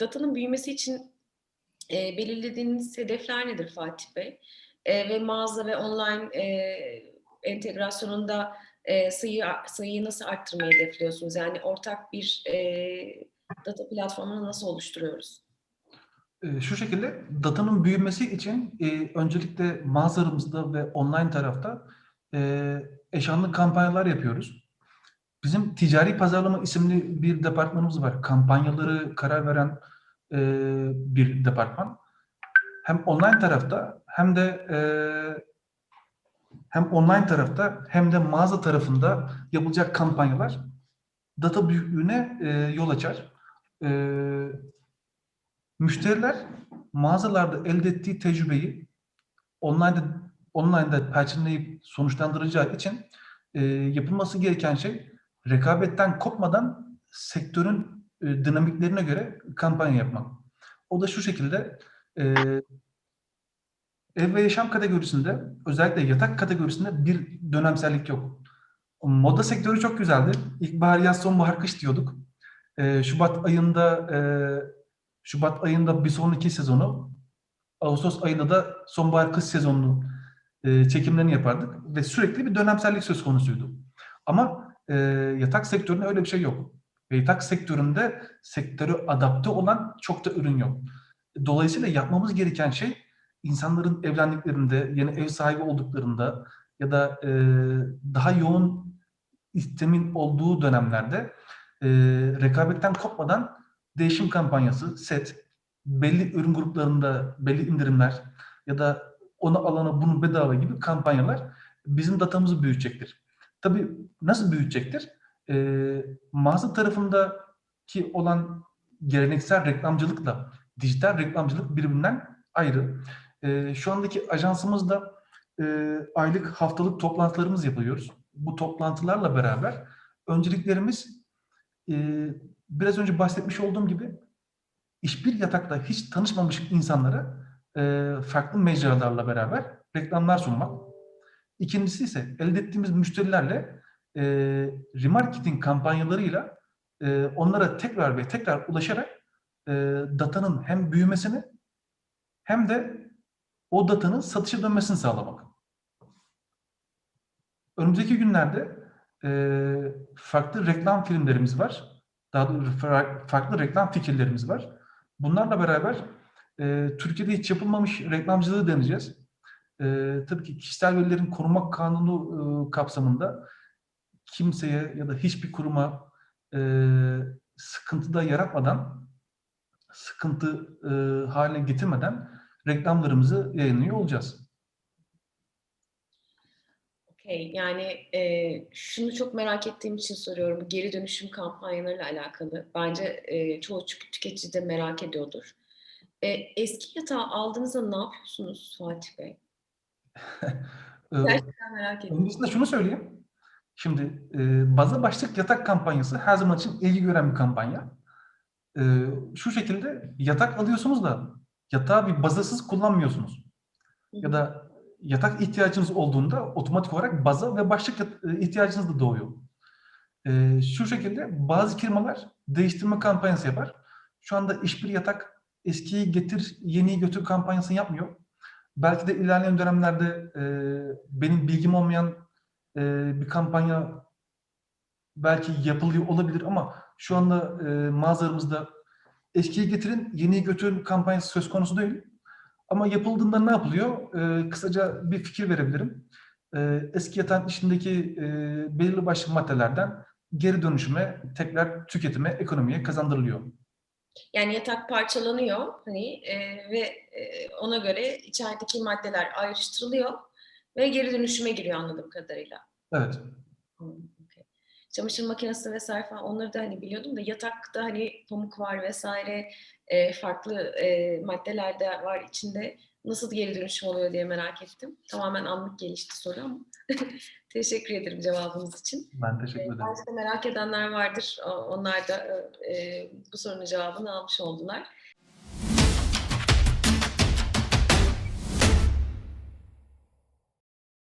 datanın büyümesi için e, belirlediğiniz hedefler nedir Fatih Bey? E, ve mağaza ve online e, entegrasyonunda e, sayı, sayıyı nasıl arttırmayı hedefliyorsunuz? Yani ortak bir e, data platformunu nasıl oluşturuyoruz? E, Şu şekilde datanın büyümesi için e, öncelikle mağazalarımızda ve online tarafta e, eşanlı kampanyalar yapıyoruz. Bizim ticari pazarlama isimli bir departmanımız var. Kampanyaları karar veren e, bir departman. Hem online tarafta hem de e, hem online tarafta hem de mağaza tarafında yapılacak kampanyalar data büyüklüğüne e, yol açar. E, müşteriler mağazalarda elde ettiği tecrübeyi online'da online'da perçinleyip sonuçlandıracağı için e, yapılması gereken şey rekabetten kopmadan sektörün e, dinamiklerine göre kampanya yapmak. O da şu şekilde e, ev ve yaşam kategorisinde özellikle yatak kategorisinde bir dönemsellik yok. Moda sektörü çok güzeldi. İlkbahar, yaz, sonbahar, kış diyorduk. E, Şubat ayında e, Şubat ayında bir sonraki sezonu, Ağustos ayında da sonbahar kış sezonunu e, çekimlerini yapardık ve sürekli bir dönemsellik söz konusuydu. Ama e, yatak sektöründe öyle bir şey yok. Ve yatak sektöründe sektörü adapte olan çok da ürün yok. Dolayısıyla yapmamız gereken şey insanların evlendiklerinde, yeni ev sahibi olduklarında ya da e, daha yoğun istemin olduğu dönemlerde e, rekabetten kopmadan değişim kampanyası, set, belli ürün gruplarında belli indirimler ya da onu alana bunu bedava gibi kampanyalar bizim datamızı büyütecektir. Tabii nasıl büyütecektir? Ee, mağaza tarafındaki olan geleneksel reklamcılıkla dijital reklamcılık birbirinden ayrı. Ee, şu andaki ajansımızda e, aylık haftalık toplantılarımız yapıyoruz. Bu toplantılarla beraber önceliklerimiz e, biraz önce bahsetmiş olduğum gibi hiçbir yatakla hiç tanışmamış insanlara e, farklı mecralarla beraber reklamlar sunmak. İkincisi ise elde ettiğimiz müşterilerle e, remarketing kampanyalarıyla e, onlara tekrar ve tekrar ulaşarak e, datanın hem büyümesini hem de o datanın satışa dönmesini sağlamak. Önümüzdeki günlerde e, farklı reklam filmlerimiz var. Daha doğrusu fa- farklı reklam fikirlerimiz var. Bunlarla beraber e, Türkiye'de hiç yapılmamış reklamcılığı deneyeceğiz. E, tabii ki kişisel verilerin korunmak kanunu e, kapsamında kimseye ya da hiçbir kuruma e, sıkıntıda yaratmadan, sıkıntı e, haline getirmeden reklamlarımızı yayınlıyor olacağız. Okey, yani e, şunu çok merak ettiğim için soruyorum. Geri dönüşüm kampanyalarıyla alakalı. Bence e, çoğu tük- tüketici de merak ediyordur. E, eski yatağı aldığınızda ne yapıyorsunuz Fatih Bey? E, Gerçekten merak ediyorum. Öncesinde şunu söyleyeyim. Şimdi e, baza başlık yatak kampanyası her zaman için ilgi gören bir kampanya. E, şu şekilde yatak alıyorsunuz da yatağı bir bazasız kullanmıyorsunuz. Ya da yatak ihtiyacınız olduğunda otomatik olarak baza ve başlık e, ihtiyacınız da doğuyor. E, şu şekilde bazı firmalar değiştirme kampanyası yapar. Şu anda hiçbir yatak eskiyi getir, yeniyi götür kampanyasını yapmıyor. Belki de ilerleyen dönemlerde e, benim bilgim olmayan e, bir kampanya belki yapılıyor olabilir ama şu anda e, mağazalarımızda eskiyi getirin, yeniyi götürün kampanyası söz konusu değil. Ama yapıldığında ne yapılıyor? E, kısaca bir fikir verebilirim. E, eski yatağın içindeki e, belirli başlı maddelerden geri dönüşüme, tekrar tüketime, ekonomiye kazandırılıyor. Yani yatak parçalanıyor hani e, ve e, ona göre içerideki maddeler ayrıştırılıyor ve geri dönüşüme giriyor anladığım kadarıyla. Evet. Hmm, okey. Çamaşır makinesi vesaire falan onları da hani biliyordum da yatakta hani pamuk var vesaire e, farklı e, maddeler de var içinde. Nasıl geri dönüşüm oluyor diye merak ettim. Tamamen anlık gelişti soru ama teşekkür ederim cevabınız için. Ben teşekkür E, ederim. De merak edenler vardır. Onlar da e, bu sorunun cevabını almış oldular.